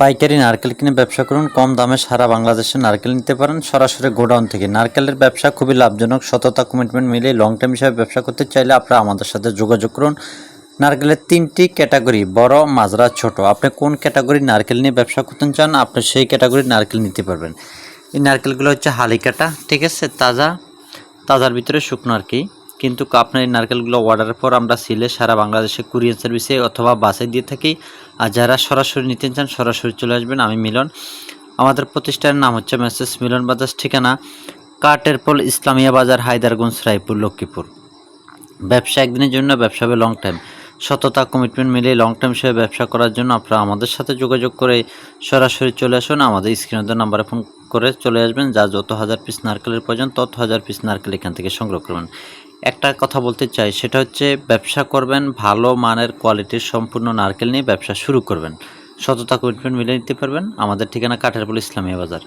পাইকারি নারকেল কিনে ব্যবসা করুন, কম দামে সারা বাংলাদেশে নারকেল নিতে পারেন। সরাসরি গোডাউন থেকে। নারকেলের ব্যবসা খুবই লাভজনক। সততা কমিটমেন্ট মিলে লং টাইম হিসাবে ব্যবসা করতে চাইলে আপনারা আমাদের সাথে যোগাযোগ করুন। নারকেলের তিনটি ক্যাটাগরি, বড় মাজরা ছোট। আপনি কোন ক্যাটাগরির নারকেল নিয়ে ব্যবসা করতে চান, আপনি সেই ক্যাটাগরির নারকেল নিতে পারবেন। এই নারকেলগুলো হচ্ছে হালিকাটা, ঠিক আছে? তাজা, তাজার ভিতরে শুকনো আর কি। কিন্তু আপনার এই নারকেলগুলো অর্ডারের পর আমরা সিলে সারা বাংলাদেশে কুরিয়ার সার্ভিসে অথবা বাসে দিয়ে থাকি। আর যারা সরাসরি নিতে চান, সরাসরি চলে আসবেন। আমি মিলন। আমাদের প্রতিষ্ঠানের নাম হচ্ছে মেসেস মিলন বাজার ঠিকানা কাটেরপল ইসলামিয়া বাজার, হায়দারগঞ্জ, রায়পুর, লক্ষ্মীপুর। ব্যবসা একদিনের জন্য, ব্যবসা হবে লং টাইম সততা কমিটমেন্ট মিলিয়ে লং টাইম হিসেবে ব্যবসা করার জন্য আপনারা আমাদের সাথে যোগাযোগ করে সরাসরি চলে আসুন। আমাদের স্ক্রিনের নাম্বারে ফোন করে চলে আসবেন। যা যত হাজার পিস নারকেলের প্রয়োজন, তত হাজার পিস নারকেল এখান থেকে সংগ্রহ করবেন। একটা কথা বলতে চাই, সেটা হচ্ছে ব্যবসা করবেন, ভালো মানের কোয়ালিটির সম্পূর্ণ নারকেল নিয়ে ব্যবসা শুরু করবেন। সততা কমিটমেন্ট মিলে নিতে পারবেন। আমাদের ঠিকানা কাঠেরপুল ইসলামিয়া বাজার।